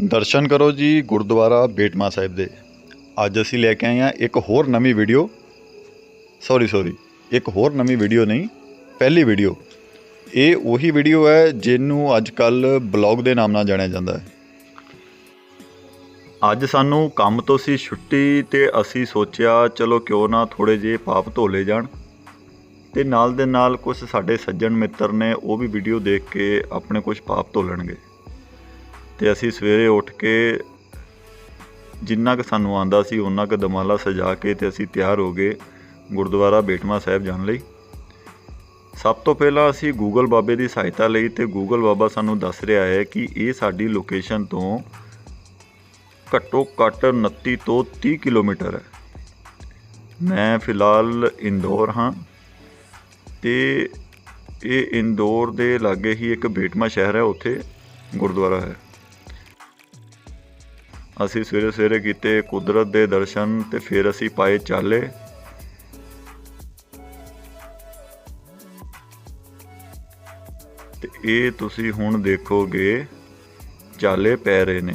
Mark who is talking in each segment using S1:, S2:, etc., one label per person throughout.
S1: ਦਰਸ਼ਨ ਕਰੋ ਜੀ ਗੁਰਦੁਆਰਾ ਬੇਟਮਾ ਸਾਹਿਬ ਦੇ। ਅੱਜ ਅਸੀਂ ਲੈ ਕੇ ਆਏ ਹਾਂ ਇੱਕ ਹੋਰ ਨਵੀਂ ਵੀਡੀਓ ਸੌਰੀ ਸੌਰੀ ਇੱਕ ਹੋਰ ਨਵੀਂ ਵੀਡੀਓ ਨਹੀਂ, ਪਹਿਲੀ ਵੀਡੀਓ ਇਹ ਉਹੀ ਵੀਡੀਓ ਹੈ ਜਿਹਨੂੰ ਅੱਜ ਕੱਲ ਬਲੌਗ ਦੇ ਨਾਮ ਨਾਲ ਜਾਣਿਆ ਜਾਂਦਾ ਹੈ। ਅੱਜ ਸਾਨੂੰ ਕੰਮ ਤੋਂ ਸੀ ਛੁੱਟੀ ਤੇ ਅਸੀਂ ਸੋਚਿਆ, ਚਲੋ ਕਿਉਂ ਨਾ ਥੋੜੇ ਜਿਹੇ ਪਾਪ ਧੋਲੇ ਜਾਣ। ਤੇ ਨਾਲ ਦੇ ਨਾਲ ਕੁਝ ਸਾਡੇ ਸੱਜਣ ਮਿੱਤਰ ਨੇ, ਉਹ ਵੀ ਵੀਡੀਓ ਦੇਖ ਕੇ ਆਪਣੇ ਕੁਝ ਪਾਪ ਧੋ ਲੈਣਗੇ ਤੇ ਅਸੀਂ ਸਵੇਰੇ ਉੱਠ ਕੇ ਜਿੰਨਾ ਕੁ ਸਾਨੂੰ ਆਂਦਾ ਸੀ ਉਹਨਾਂ ਕੁ ਦਮਾਲਾ ਸਜਾ ਕੇ ਤੇ ਅਸੀਂ ਤਿਆਰ ਹੋ ਗਏ ਗੁਰਦੁਆਰਾ ਬੇਟਮਾ ਸਾਹਿਬ ਜਾਣ ਲਈ। ਸਭ ਤੋਂ ਪਹਿਲਾਂ ਅਸੀਂ ਗੂਗਲ ਬਾਬੇ ਦੀ ਸਹਾਇਤਾ ਲਈ ਤੇ ਗੂਗਲ ਬਾਬਾ ਸਾਨੂੰ ਦੱਸ ਰਿਹਾ ਹੈ ਕਿ ਇਹ ਸਾਡੀ ਲੋਕੇਸ਼ਨ ਤੋਂ ਘੱਟੋ ਘੱਟ 29 ਤੋਂ 30 ਕਿਲੋਮੀਟਰ ਹੈ। ਮੈਂ ਫਿਲਹਾਲ ਇੰਦੌਰ ਹਾਂ ਤੇ ਇਹ ਇੰਦੌਰ ਦੇ ਲਾਗੇ ਹੀ ਇੱਕ ਬੇਟਮਾ ਸ਼ਹਿਰ ਹੈ, ਉੱਥੇ ਗੁਰਦੁਆਰਾ ਹੈ। ਅਸੀਂ ਸਵੇਰੇ ਸਵੇਰੇ ਕੀਤੇ ਕੁਦਰਤ ਦੇ ਦਰਸ਼ਨ ਤੇ ਫਿਰ ਅਸੀਂ ਪਾਏ ਚਾਲੇ। ਤੇ ਇਹ ਤੁਸੀਂ ਹੁਣ ਦੇਖੋਗੇ, ਚਾਲੇ ਪੈ ਰਹੇ ਨੇ।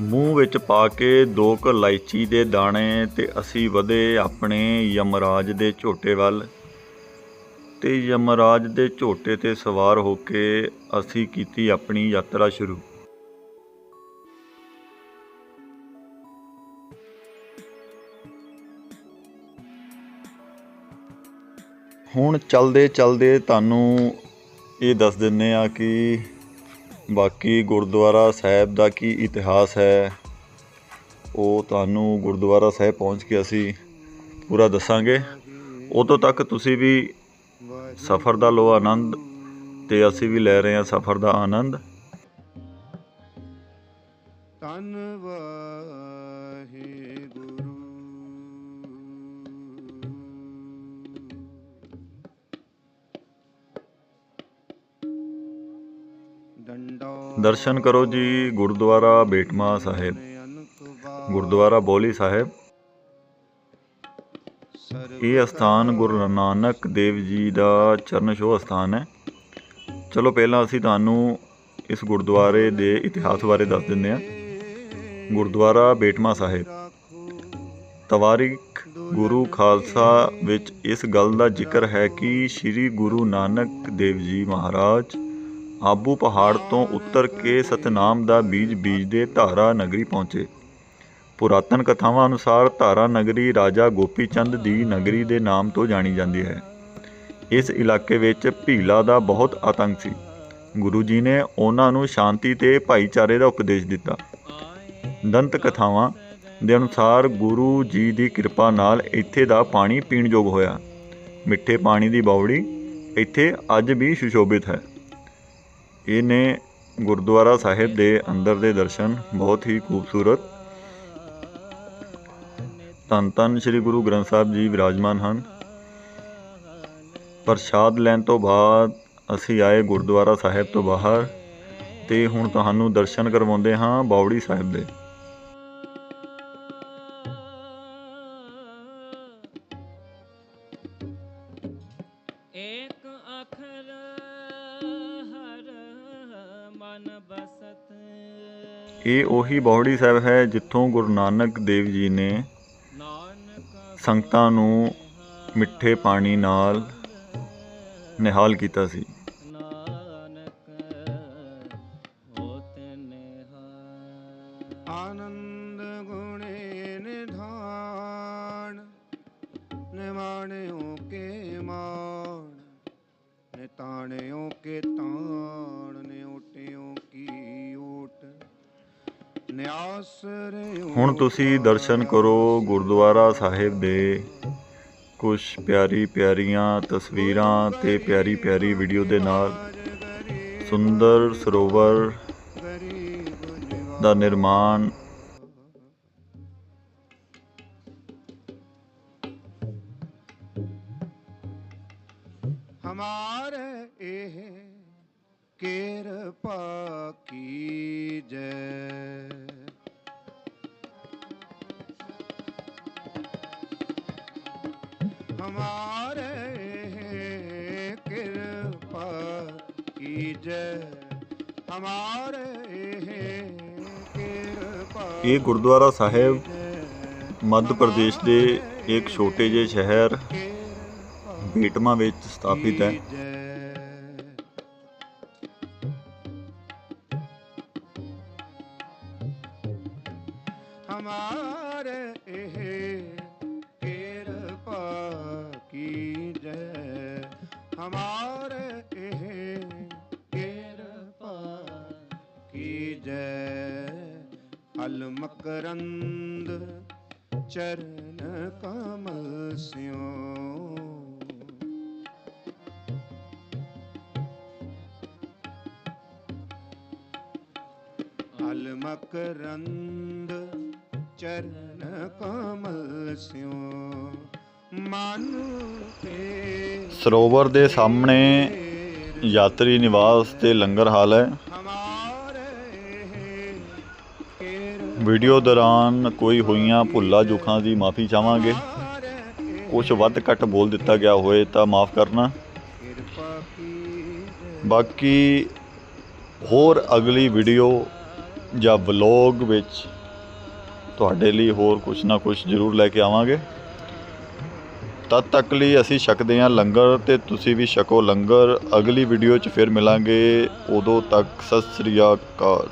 S1: ਮੂੰਹ ਵਿੱਚ ਪਾ ਕੇ ਦੋ ਕੁ ਇਲਾਇਚੀ ਦੇ ਦਾਣੇ ਤੇ ਅਸੀਂ ਵਧੇ ਆਪਣੇ ਯਮਰਾਜ ਦੇ ਝੋਟੇ ਵੱਲ। ਤੇ ਯਮਰਾਜ ਦੇ ਝੋਟੇ ਤੇ ਸਵਾਰ ਹੋ ਕੇ ਅਸੀਂ ਕੀਤੀ ਆਪਣੀ ਯਾਤਰਾ ਸ਼ੁਰੂ। ਹੁਣ ਚਲਦੇ ਚਲਦੇ ਤੁਹਾਨੂੰ ਇਹ ਦੱਸ ਦਿੰਨੇ ਆ ਕਿ ਬਾਕੀ ਗੁਰਦੁਆਰਾ ਸਾਹਿਬ ਦਾ ਕੀ ਇਤਿਹਾਸ ਹੈ। ਉਹ ਤੁਹਾਨੂੰ ਗੁਰਦੁਆਰਾ ਸਾਹਿਬ ਪਹੁੰਚ ਕੇ ਅਸੀਂ ਪੂਰਾ ਦੱਸਾਂਗੇ। ਉਦੋਂ ਤੱਕ ਤੁਸੀਂ ਵੀ ਸਫ਼ਰ ਦਾ ਲੋ ਆਨੰਦ ਤੇ ਅਸੀਂ ਵੀ ਲੈ ਰਹੇ ਹਾਂ ਸਫ਼ਰ ਦਾ ਆਨੰਦ।
S2: ਧੰਨ ਵਾਹਿਗੁਰੂ।
S1: ਦਰਸ਼ਨ ਕਰੋ ਜੀ ਗੁਰਦੁਆਰਾ ਬੇਟਮਾ ਸਾਹਿਬ। ਗੁਰਦੁਆਰਾ ਬੋਲੀ ਸਾਹਿਬ। ਇਹ ਸਥਾਨ ਗੁਰੂ ਨਾਨਕ ਦੇਵ ਜੀ ਦਾ ਚਰਨ ਛੋਹ ਸਥਾਨ ਹੈ। ਚਲੋ ਪਹਿਲਾਂ ਅਸੀਂ ਤੁਹਾਨੂੰ ਇਸ ਗੁਰਦੁਆਰੇ ਦੇ ਇਤਿਹਾਸ ਬਾਰੇ ਦੱਸ ਦਿੰਦੇ ਹਾਂ। ਗੁਰਦੁਆਰਾ ਬੇਟਮਾ ਸਾਹਿਬ। ਤਵਾਰਿਕ ਗੁਰੂ ਖਾਲਸਾ ਵਿੱਚ ਇਸ ਗੱਲ ਦਾ ਜ਼ਿਕਰ ਹੈ ਕਿ ਸ੍ਰੀ ਗੁਰੂ ਨਾਨਕ ਦੇਵ ਜੀ ਮਹਾਰਾਜ ਆਬੂ ਪਹਾੜ ਤੋਂ ਉੱਤਰ ਕੇ ਸਤਨਾਮ ਦਾ ਬੀਜ ਬੀਜਦੇ ਧਾਰਾ ਨਗਰੀ ਪਹੁੰਚੇ। ਪੁਰਾਤਨ ਕਥਾਵਾਂ ਅਨੁਸਾਰ ਧਾਰਾ ਨਗਰੀ ਰਾਜਾ ਗੋਪੀ ਚੰਦ ਦੀ ਨਗਰੀ ਦੇ ਨਾਮ ਤੋਂ ਜਾਣੀ ਜਾਂਦੀ ਹੈ। ਇਸ ਇਲਾਕੇ ਵਿੱਚ ਭੀਲਾ ਦਾ ਬਹੁਤ ਆਤੰਕ ਸੀ। ਗੁਰੂ ਜੀ ਨੇ ਉਹਨਾਂ ਨੂੰ ਸ਼ਾਂਤੀ ਤੇ ਭਾਈਚਾਰੇ ਦਾ ਉਪਦੇਸ਼ ਦਿੱਤਾ। ਦੰਤ ਕਥਾਵਾਂ ਦੇ ਅਨੁਸਾਰ ਗੁਰੂ ਜੀ ਦੀ ਕਿਰਪਾ ਨਾਲ ਇੱਥੇ ਦਾ ਪਾਣੀ ਪੀਣ ਯੋਗ ਹੋਇਆ। ਮਿੱਠੇ ਪਾਣੀ ਦੀ ਬਾਵੜੀ ਇੱਥੇ ਅੱਜ ਵੀ ਸੁਸ਼ੋਭਿਤ ਹੈ। ਇਹਨੇ ਗੁਰਦੁਆਰਾ ਸਾਹਿਬ ਦੇ ਅੰਦਰ ਦੇ ਦਰਸ਼ਨ ਬਹੁਤ ਹੀ ਖੂਬਸੂਰਤ। ਧੰਨ ਧੰਨ ਸ੍ਰੀ ਗੁਰੂ ਗ੍ਰੰਥ ਸਾਹਿਬ ਜੀ ਵਿਰਾਜਮਾਨ ਹਨ। ਪ੍ਰਸ਼ਾਦ ਲੈਣ ਤੋਂ ਬਾਅਦ ਅਸੀਂ ਆਏ ਗੁਰਦੁਆਰਾ ਸਾਹਿਬ ਤੋਂ ਬਾਹਰ ਤੇ ਹੁਣ ਤੁਹਾਨੂੰ ਦਰਸ਼ਨ ਕਰਵਾਉਂਦੇ ਹਾਂ ਬਾਵੜੀ ਸਾਹਿਬ ਦੇ। ਇਹ ਉਹੀ ਬਾਵੜੀ ਸਾਹਿਬ ਹੈ ਜਿੱਥੋਂ ਗੁਰੂ ਨਾਨਕ ਦੇਵ ਜੀ ਨੇ
S3: ਨਾਨਕ
S1: ਸੰਗਤਾਂ ਨੂੰ ਮਿੱਠੇ ਪਾਣੀ ਨਾਲ ਨਿਹਾਲ ਕੀਤਾ ਸੀ।
S3: ਨਾਨਕ
S2: ਆਨੰਦ ਗੁਣੇ ਨਿਧਾਨ ਨਿਮਾਣਿਓ ਕੇ ਮਾਣ, ਨਿਤਾਣਿਓ ਕੇ ਤਾਣ।
S1: ਹੁਣ ਤੁਸੀਂ ਦਰਸ਼ਨ ਕਰੋ ਗੁਰਦੁਆਰਾ ਸਾਹਿਬ ਦੇ ਕੁਝ ਪਿਆਰੀ ਪਿਆਰੀਆਂ ਤਸਵੀਰਾਂ ਤੇ ਪਿਆਰੀ ਪਿਆਰੀ ਵੀਡੀਓ ਦੇ ਨਾਲ। ਸੁੰਦਰ ਸਰੋਵਰ ਦਾ ਨਿਰਮਾਣ।
S2: ਹਮਾਰੇ ਇਹ ਕਿਰਪਾ ਕੀਜੈ ਹਮਾਰੇ ਕਿਰਪਾ ਕੀਜੈ ਹਮਾਰੇ ਕਿਰਪਾ
S1: ਇਹ ਗੁਰਦੁਆਰਾ ਸਾਹਿਬ ਮੱਧ ਪ੍ਰਦੇਸ਼ ਦੇ ਇੱਕ ਛੋਟੇ ਜਿਹੇ ਸ਼ਹਿਰ ਬੇਟਮਾ ਵਿੱਚ ਸਥਾਪਿਤ ਹੈ।
S2: ਮਕਰੰਦ ਚਰਨ ਕਮਲ ਸਿਓ ਹਲ ਮਕਰੰਦ ਚਰਨ ਕਮਲ ਸਿਓ ਮਨ ਤੇ
S1: ਸਰੋਵਰ ਦੇ ਸਾਹਮਣੇ ਯਾਤਰੀ ਨਿਵਾਸ ਤੇ ਲੰਗਰ ਹਾਲ ਹੈ। ਵੀਡੀਓ ਦੌਰਾਨ ਕੋਈ ਹੋਈਆਂ ਭੁੱਲਾਂ ਚੁੱਕਾਂ ਦੀ ਮਾਫੀ ਚਾਹਾਂਗੇ। ਕੁਝ ਵੱਧ ਘੱਟ ਬੋਲ ਦਿੱਤਾ ਗਿਆ ਹੋਏ ਤਾਂ ਮਾਫ ਕਰਨਾ। ਬਾਕੀ ਹੋਰ ਅਗਲੀ ਵੀਡੀਓ ਜਾਂ ਵਲੌਗ ਵਿੱਚ ਤੁਹਾਡੇ ਲਈ ਹੋਰ ਕੁਝ ਨਾ ਕੁਝ ਜ਼ਰੂਰ ਲੈ ਕੇ ਆਵਾਂਗੇ। ਤਦ ਤੱਕ ਲਈ ਅਸੀਂ ਛਕਦੇ ਹਾਂ ਲੰਗਰ ਤੇ ਤੁਸੀਂ ਵੀ ਛਕੋ ਲੰਗਰ। ਅਗਲੀ ਵੀਡੀਓ 'ਚ ਫਿਰ ਮਿਲਾਂਗੇ। ਉਦੋਂ ਤੱਕ ਸਤਿ ਸ੍ਰੀ ਅਕਾਲ।